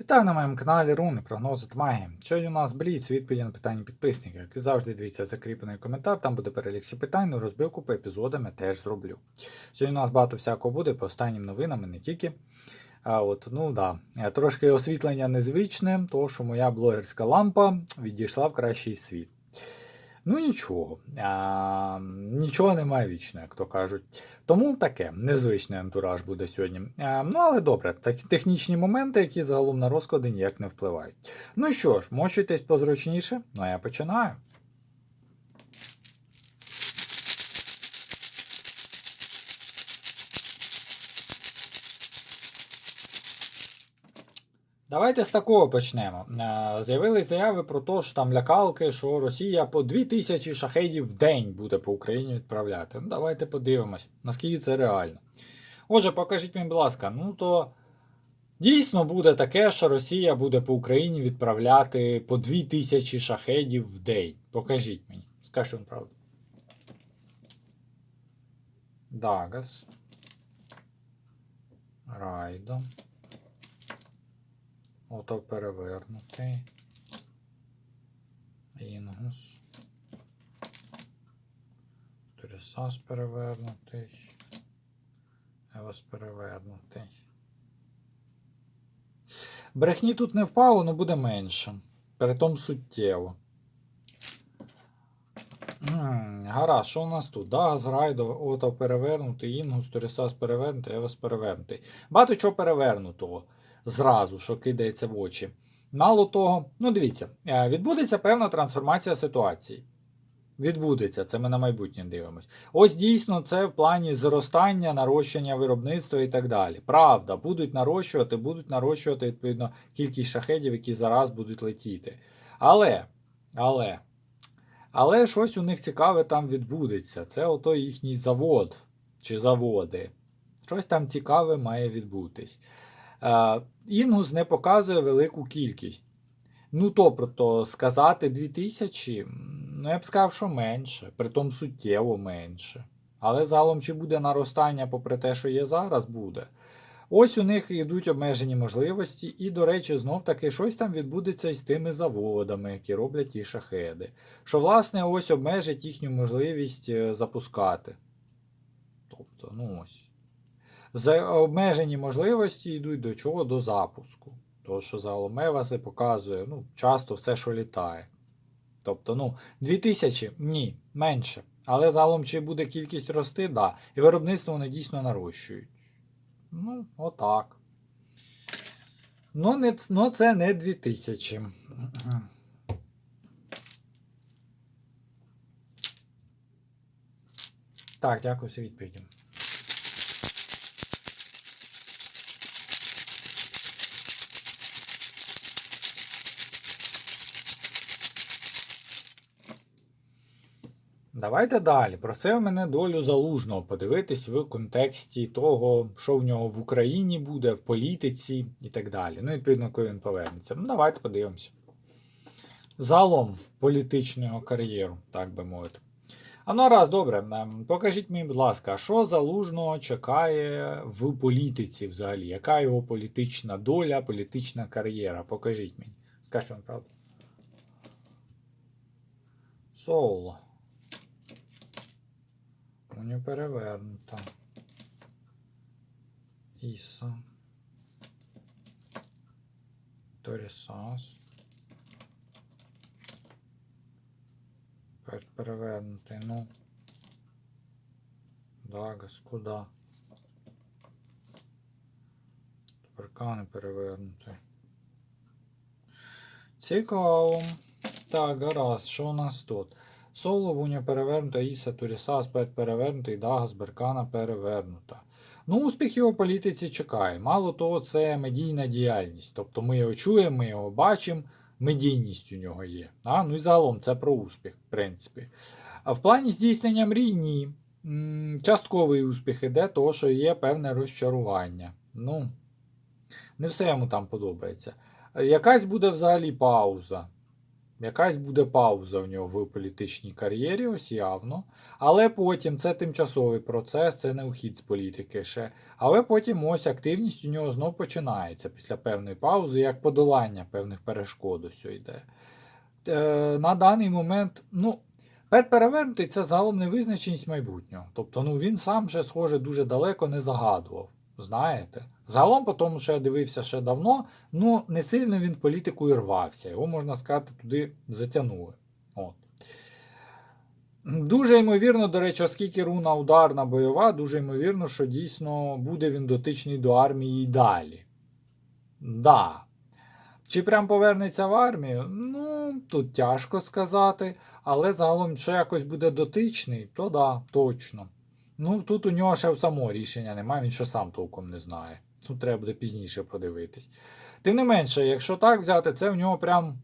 Вітаю на моєму каналі Руни, прогнози та магії. Сьогодні у нас бліц відповіді на питання підписників. Як і завжди, дивіться закріплений коментар, там буде перелік всіх питань, ну розбивку по епізодам я теж зроблю. Сьогодні у нас багато всякого буде по останнім новинам і не тільки. А от, ну да, Е, трошки освітлення незвичне, тому що моя блогерська лампа відійшла в кращий світ. Ну нічого, а, нічого немає вічно, як то кажуть. Тому таке незвичний антураж буде сьогодні. А, ну але добре, такі технічні моменти, які загалом на розклади ніяк не впливають. Ну що ж, мощуйтесь позручніше, ну а я починаю. Давайте з такого почнемо. Е, З'явились заяви про те, що там лякалки, що Росія по 2000 шахедів в день буде по Україні відправляти. Ну, давайте подивимось, наскільки це реально. Отже, покажіть мені, будь ласка, ну то дійсно буде таке, що Росія буде по Україні відправляти по 2000 шахедів в день. Покажіть мені. Скажіть вам правду. Дагас. Райдо. Ото перевернутий. Інгус. Торісас перевернутий. Евос перевернутий. Брехні тут не впало, але буде менше. Притом суттєво. Гаразд, що у нас тут? Дагас, Райдо, Ото перевернутий, Інгус, Торісас перевернутий, Евос перевернутий. Багато чого перевернутого зразу, що кидається в очі. Мало того, ну дивіться, е, відбудеться певна трансформація ситуації. Відбудеться, це ми на майбутнє дивимось. Ось дійсно це в плані зростання, нарощення виробництва і так далі. Правда, будуть нарощувати, будуть нарощувати відповідно кількість шахедів, які зараз будуть летіти. Але, але, але щось у них цікаве там відбудеться. Це ото їхній завод чи заводи. Щось там цікаве має відбутись. Е, Інгус не показує велику кількість. Ну, тобто, сказати 2000, м, ну я б сказав, що менше, притом суттєво менше. Але загалом, чи буде наростання, попри те, що є зараз, буде. Ось у них йдуть обмежені можливості, і, до речі, знов таки щось там відбудеться із тими заводами, які роблять ті шахеди. Що, власне, ось обмежить їхню можливість е, запускати. Тобто, ну ось. За обмежені можливості йдуть до чого? До запуску. Тому що загалом Еваси показує ну, часто все, що літає. Тобто, ну, 2000 ні, менше. Але загалом, чи буде кількість рости, да. І виробництво вони дійсно нарощують. Ну, отак. Ну, не, ну це не 2000. Так, дякую за відповіді. Давайте далі. Про це в мене долю залужного подивитись в контексті того, що в нього в Україні буде, в політиці і так далі. Ну, відповідно, коли він повернеться. Ну, давайте подивимося. Залом політичного кар'єру, так би мовити. А ну раз, добре, ем, покажіть мені, будь ласка, що залужного чекає в політиці взагалі? Яка його політична доля, політична кар'єра? Покажіть мені. Скажіть вам правду. Соло. У нього перевернута. Іса. Торісас. Тепер перевернутий, ну. Дагас, куди? Тепер кани перевернутий. Цікаво. Так, гаразд, що у нас тут? Соло Вуня перевернута, Іса Турісас перевернутий, Дагас Беркана перевернута. Ну, успіх його політиці чекає. Мало того, це медійна діяльність. Тобто ми його чуємо, ми його бачимо, медійність у нього є. А? Ну і загалом це про успіх, в принципі. А в плані здійснення мрій ні. Частковий успіх іде, того, що є певне розчарування. Ну, не все йому там подобається. Якась буде взагалі пауза. Якась буде пауза у нього в політичній кар'єрі, ось явно. Але потім це тимчасовий процес, це не ухід з політики ще. Але потім ось активність у нього знов починається після певної паузи, як подолання певних перешкод ось йде. Е, на даний момент, ну, пер перевернутий це загалом невизначеність майбутнього. Тобто, ну він сам вже, схоже, дуже далеко не загадував. Знаєте? Загалом, по тому, що я дивився ще давно, ну не сильно він і рвався. Його, можна сказати, туди затягнули. От. Дуже ймовірно, до речі, оскільки руна ударна бойова, дуже ймовірно, що дійсно буде він дотичний до армії і далі. Да. Чи прям повернеться в армію? Ну, тут тяжко сказати. Але загалом, що якось буде дотичний, то да, точно. Ну, тут у нього ще в самого рішення немає, він ще сам толком не знає. Тут треба буде пізніше подивитись. Тим не менше, якщо так взяти, це в нього прям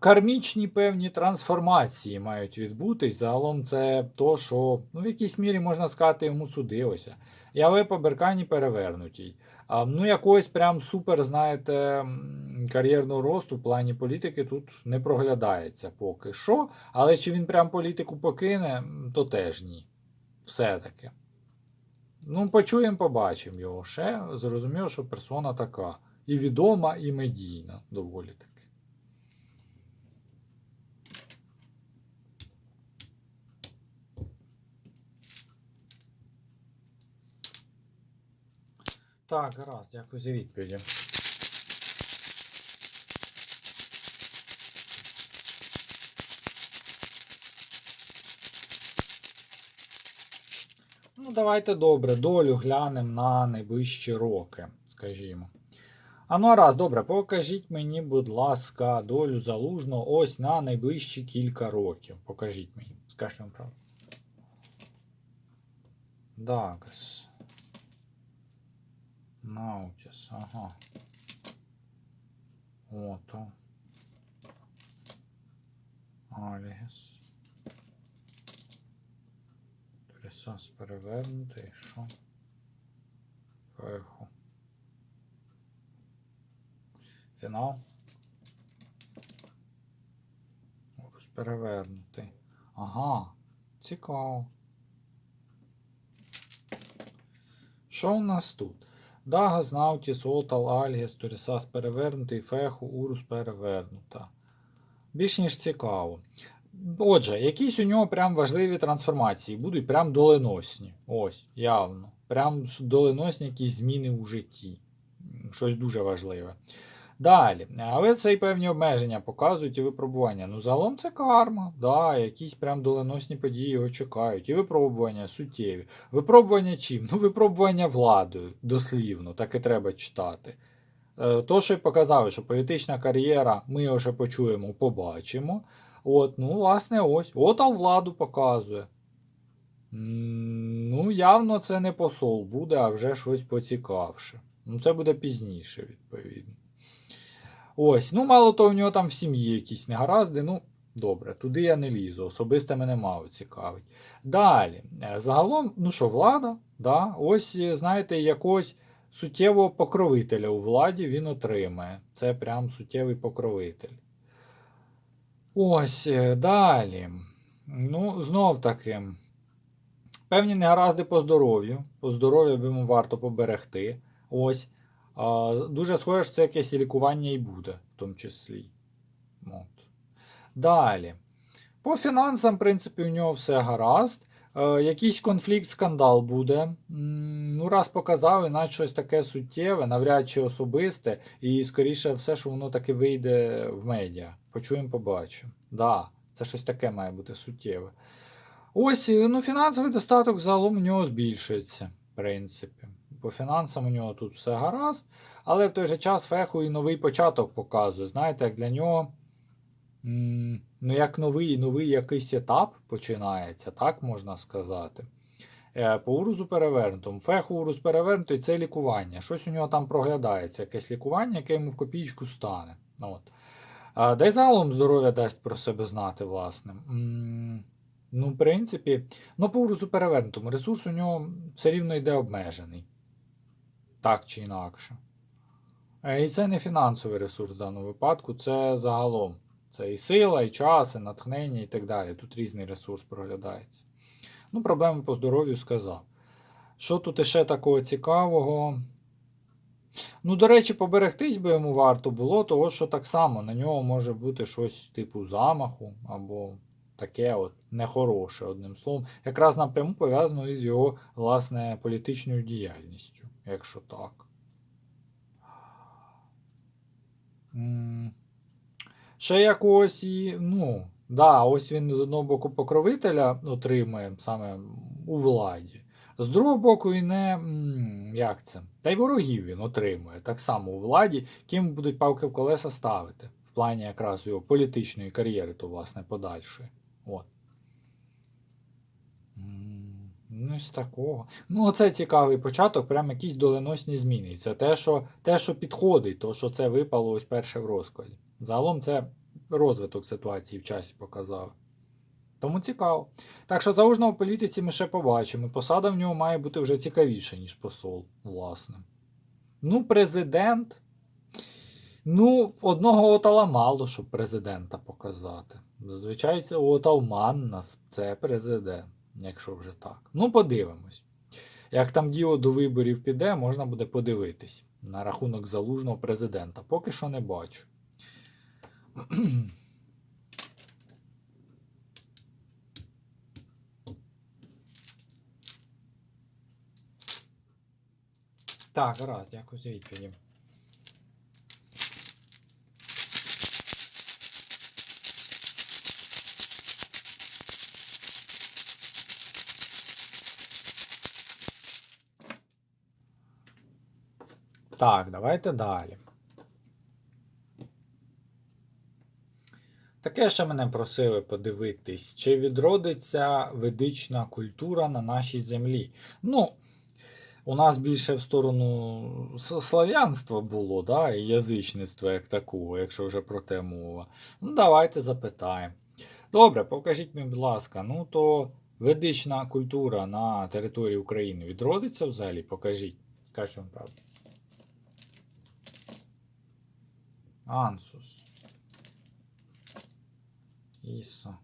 кармічні певні трансформації мають відбутись. Загалом це то, що ну, в якійсь мірі можна сказати, йому судилося. Я по Беркані перевернутій. А, ну, якогось прям супер, знаєте, кар'єрного росту в плані політики тут не проглядається поки що. Але чи він прям політику покине, то теж ні. Все-таки. Ну, почуємо, побачимо його ще. Зрозуміло, що персона така. І відома, і медійна доволі таки. Так, гаразд, дякую за відповіді. Ну, давайте добре, долю глянемо на найближчі роки, скажімо. А ну раз, добре, покажіть мені, будь ласка, долю залужного ось на найближчі кілька років. Покажіть мені. Скажіть вам правду. Дагас. Наутіс, ага. Ото. Алігес. Ресас перевернутий, що? Феху. Фінал. Орус перевернутий. Ага, цікаво. Що у нас тут? Дагас, Наутіс, Отал, Альгес, Торісас перевернутий, Феху, Урус перевернута. Більш ніж цікаво. Отже, якісь у нього прям важливі трансформації, будуть прям доленосні. Ось, явно. Прям доленосні якісь зміни у житті. Щось дуже важливе. Далі. Але це і певні обмеження показують і випробування. Ну, загалом це карма. Да, якісь прям доленосні події його чекають. І випробування суттєві. Випробування чим? Ну, випробування владою, дослівно, так і треба читати. Е, То, що й показали, що політична кар'єра, ми його ще почуємо, побачимо. От, ну, власне, ось. Отал владу показує. Ну, явно це не посол буде, а вже щось поцікавше. Ну, це буде пізніше, відповідно. Ось, ну, мало того, в нього там в сім'ї якісь негаразди. Ну, добре, туди я не лізу. Особисто мене мало цікавить. Далі. Е, Загалом, ну що, влада, да, ось, е, знаєте, якогось суттєвого покровителя у владі він отримає. Це прям суттєвий покровитель. Ось е, далі. Ну, знов таки. Певні негаразди по здоров'ю. По здоров'ю йому варто поберегти. Ось. А, дуже схоже, що це якесь лікування і буде, в тому числі. От. Далі. По фінансам, в принципі, у нього все гаразд. Е, якийсь конфлікт, скандал буде. Ну, раз показав, іначе щось таке суттєве, навряд чи особисте, і скоріше все, що воно таки вийде в медіа. Почуємо, побачимо. Да, це щось таке має бути суттєве. Ось, е, ну, фінансовий достаток загалом у нього збільшується, в принципі. По фінансам у нього тут все гаразд, але в той же час феху і новий початок показує. Знаєте, як для нього. Ну, як новий новий якийсь етап починається, так можна сказати. Е, По урузу перевернутому. Феху урус перевернутий це лікування. Щось у нього там проглядається, якесь лікування, яке йому в копійку стане. От. А, Де й загалом здоров'я дасть про себе знати, власне. Ну, в принципі, ну, по урусу перевернутому ресурс у нього все рівно йде обмежений. Так чи інакше. Е, І це не фінансовий ресурс в даному випадку, це загалом Це і сила, і час, і натхнення, і так далі. Тут різний ресурс проглядається. Ну, проблеми по здоров'ю сказав. Що тут іще такого цікавого? Ну, до речі, поберегтись би йому варто було, того що так само на нього може бути щось типу замаху, або таке от нехороше, одним словом. Якраз напряму пов'язано із його, власне, політичною діяльністю, якщо так. Ще якогось і, ну, да, ось він з одного боку покровителя отримує саме у владі. З другого боку, і не як це? Та й ворогів він отримує так само у владі, ким будуть палки в колеса ставити, в плані якраз його політичної кар'єри, то, власне, подальшої. От. Ну, з такого. Ну, оце цікавий початок, прям якісь доленосні зміни. Це те, що, те, що підходить, то, що це випало ось перше в розкладі. Загалом це розвиток ситуації в часі показав. Тому цікаво. Так що заужно в політиці ми ще побачимо. Посада в нього має бути вже цікавіша, ніж посол, власне. Ну, президент. Ну, одного отала мало, щоб президента показати. Зазвичай це отал Маннас, це президент, якщо вже так. Ну, подивимось. Як там діло до виборів піде, можна буде подивитись на рахунок залужного президента. Поки що не бачу. Так, гаразд, дякую за відповіді. Так, давайте далі. Таке ще мене просили подивитись, чи відродиться ведична культура на нашій землі. Ну, у нас більше в сторону с- слав'янства було, да, і язичництва як такого, якщо вже про те мова. Ну, давайте запитаємо. Добре, покажіть мені, будь ласка, ну то ведична культура на території України відродиться взагалі? Покажіть. Скажіть вам правду. Ансус. Іса.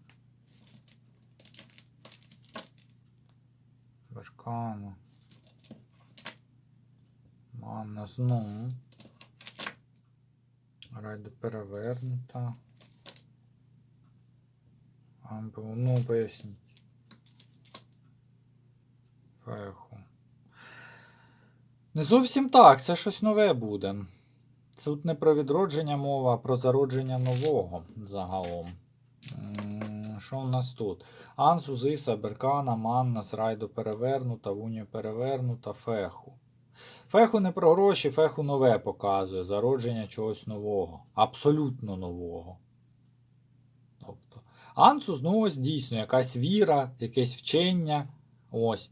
Беркану. Маннас, ну. Райда перевернута. Амбу, ну, поясніть. Феху. Не зовсім так, це щось нове буде. Тут не про відродження мова, а про зародження нового загалом. Що у нас тут? Ансу, Зиса, Беркана, Маннас, Райдо перевернута, Вунія перевернута, Феху. Феху не про гроші, феху нове показує. Зародження чогось нового. Абсолютно нового. Тобто. Ансус, ну ось дійсно, якась віра, якесь вчення. Ось.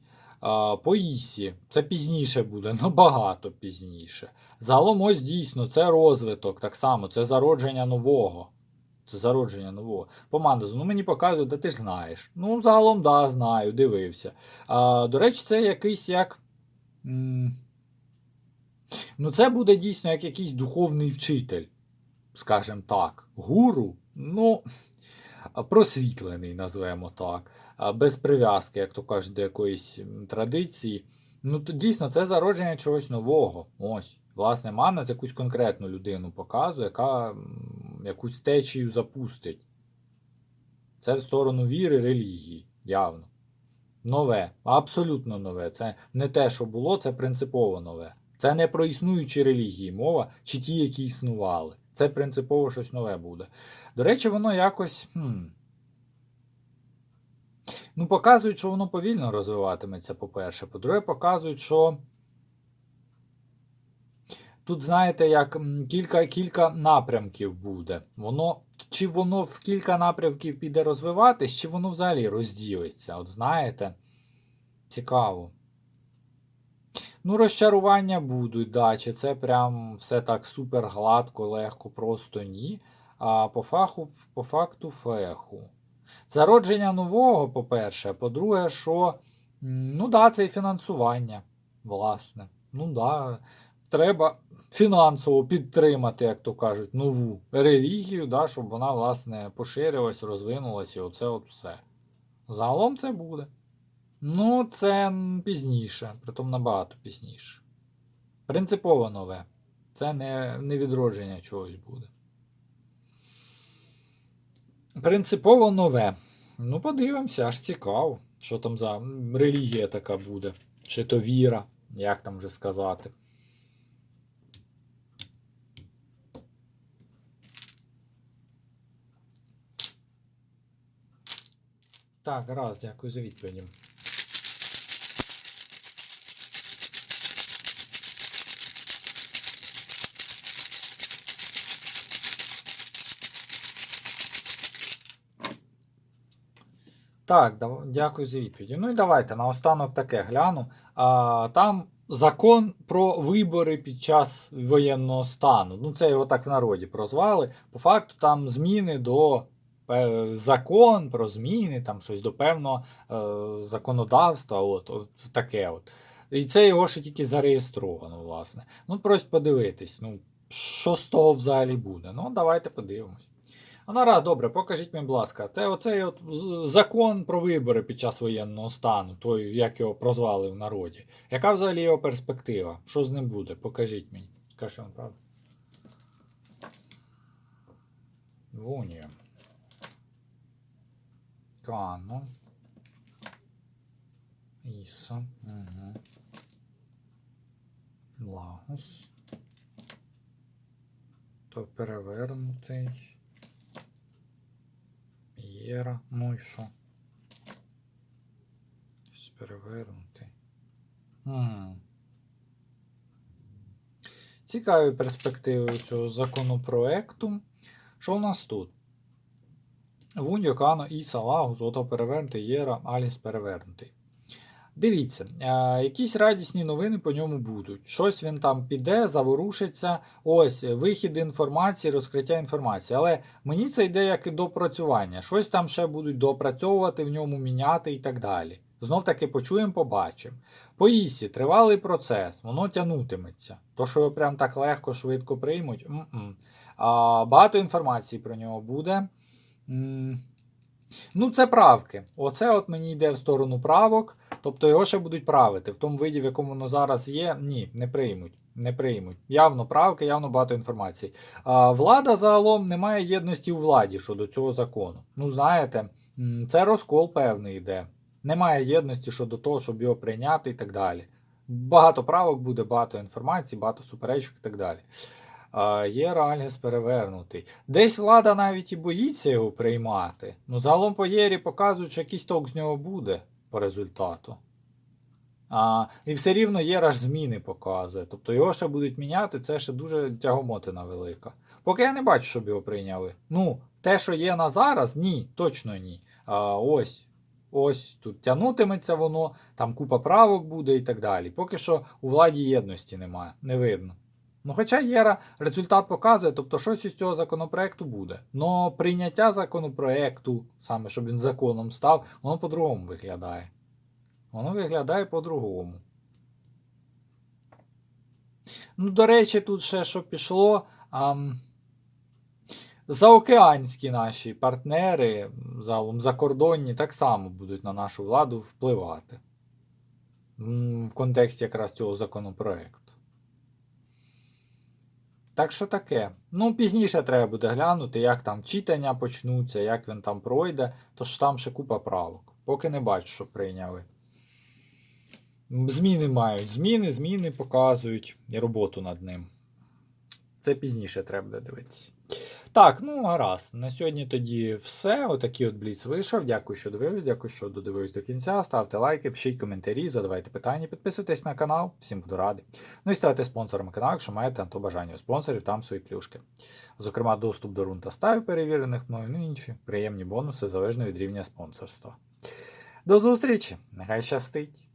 По Ісі. Це пізніше буде, набагато пізніше. Загалом ось дійсно, це розвиток, так само, це зародження нового. Це зародження нового. По Мандезу, ну мені показують, да ти ж знаєш. Ну, загалом, да, знаю, дивився. А, до речі, це якийсь як. м, Ну, це буде дійсно як якийсь духовний вчитель, скажімо так. Гуру, ну, просвітлений, назвемо так, без прив'язки, як то кажуть, до якоїсь традиції. Ну, то дійсно, це зародження чогось нового. Ось. Власне, Маннас якусь конкретну людину показує, яка якусь течію запустить. Це в сторону віри, релігії, явно. Нове, абсолютно нове. Це не те, що було, це принципово нове. Це не про існуючі релігії мова, чи ті, які існували. Це принципово щось нове буде. До речі, воно якось. Хм, ну, показують, що воно повільно розвиватиметься, по-перше. По-друге, показують, що. Тут, знаєте, як кілька, кілька напрямків буде. Воно, чи воно в кілька напрямків піде розвиватись, чи воно взагалі розділиться. От знаєте, цікаво. Ну, розчарування будуть, да, чи це прям все так супер гладко, легко, просто ні. А по, фаху, по факту феху. Зародження нового, по-перше, по-друге, що ну да, це і фінансування, власне. Ну да, треба фінансово підтримати, як то кажуть, нову релігію, да, щоб вона, власне, поширилась, розвинулась і оце от все. Загалом це буде. Ну, це пізніше, притом набагато пізніше. Принципово нове. Це не, не відродження чогось буде. Принципово нове. Ну, подивимося, аж цікаво, що там за релігія така буде. Чи то віра, як там вже сказати. Так, раз, дякую за відповіді. Так, дякую за відповіді. Ну і давайте наостанок таке гляну. А, там закон про вибори під час воєнного стану. Ну, це його так в народі прозвали. По факту там зміни до е, закон про зміни, там щось до певного е, законодавства. От, от таке от. І це його ще тільки зареєстровано, власне. Ну, просто подивитись, ну, що з того взагалі буде. Ну, давайте подивимось. А ну раз, добре, покажіть мені, будь ласка, те оцей от закон про вибори під час воєнного стану, той, як його прозвали в народі. Яка взагалі його перспектива? Що з ним буде? Покажіть мені. Скажіть вам правду. Вунія. Кано. Іса. Угу. Лагус. То перевернутий. Єра. Ну і що? Перевернути. Хм. Цікаві перспективи цього законопроекту. Що у нас тут? Вуньо, Кано, Іса, Лагус, Ото перевернутий, Єра, Аліс перевернутий. Дивіться, е, якісь радісні новини по ньому будуть. Щось він там піде, заворушиться. Ось вихід інформації, розкриття інформації. Але мені це йде як і допрацювання. Щось там ще будуть допрацьовувати в ньому, міняти і так далі. Знов таки почуємо, побачимо. По ІСі тривалий процес, воно тягнутиметься. То, що його прям так легко, швидко приймуть. А, багато інформації про нього буде. М, Ну, це правки. Оце от мені йде в сторону правок. Тобто його ще будуть правити. В тому виді, в якому воно зараз є, ні, не приймуть. Не приймуть. Явно правки, явно багато інформації. А, влада загалом не має єдності у владі щодо цього закону. Ну, знаєте, це розкол певний йде. Немає єдності щодо того, щоб його прийняти і так далі. Багато правок буде, багато інформації, багато суперечок і так далі. А, є Ральгес перевернутий. Десь влада навіть і боїться його приймати. Ну, загалом по Єрі показують, що якийсь ток з нього буде по результату. А, і все рівно Єра ж зміни показує. Тобто його ще будуть міняти, це ще дуже тягомотина велика. Поки я не бачу, щоб його прийняли. Ну, те, що є на зараз, ні, точно ні. А, ось. Ось тут тягнутиметься воно, там купа правок буде і так далі. Поки що у владі єдності немає, не видно. Ну, хоча Єра результат показує, тобто щось із цього законопроекту буде. Но прийняття законопроекту, саме щоб він законом став, воно по-другому виглядає. Воно виглядає по-другому. Ну, до речі, тут ще що пішло. ам, Заокеанські наші партнери, загалом закордонні, так само будуть на нашу владу впливати. В контексті якраз цього законопроекту. Так що таке. Ну, пізніше треба буде глянути, як там читання почнуться, як він там пройде, тож там ще купа правок. Поки не бачу, що прийняли. Зміни мають. Зміни, зміни показують і роботу над ним. Це пізніше треба буде дивитися. Так, ну гаразд. На сьогодні тоді все. Отакий от бліц вийшов. Дякую, що дивились, дякую, що додивились до кінця. Ставте лайки, пишіть коментарі, задавайте питання, підписуйтесь на канал, всім буду радий. Ну і ставайте спонсором каналу, якщо маєте на то бажання у спонсорів, там свої плюшки. Зокрема, доступ до рун та ставів перевірених мною, ну і інші приємні бонуси залежно від рівня спонсорства. До зустрічі! Нехай щастить!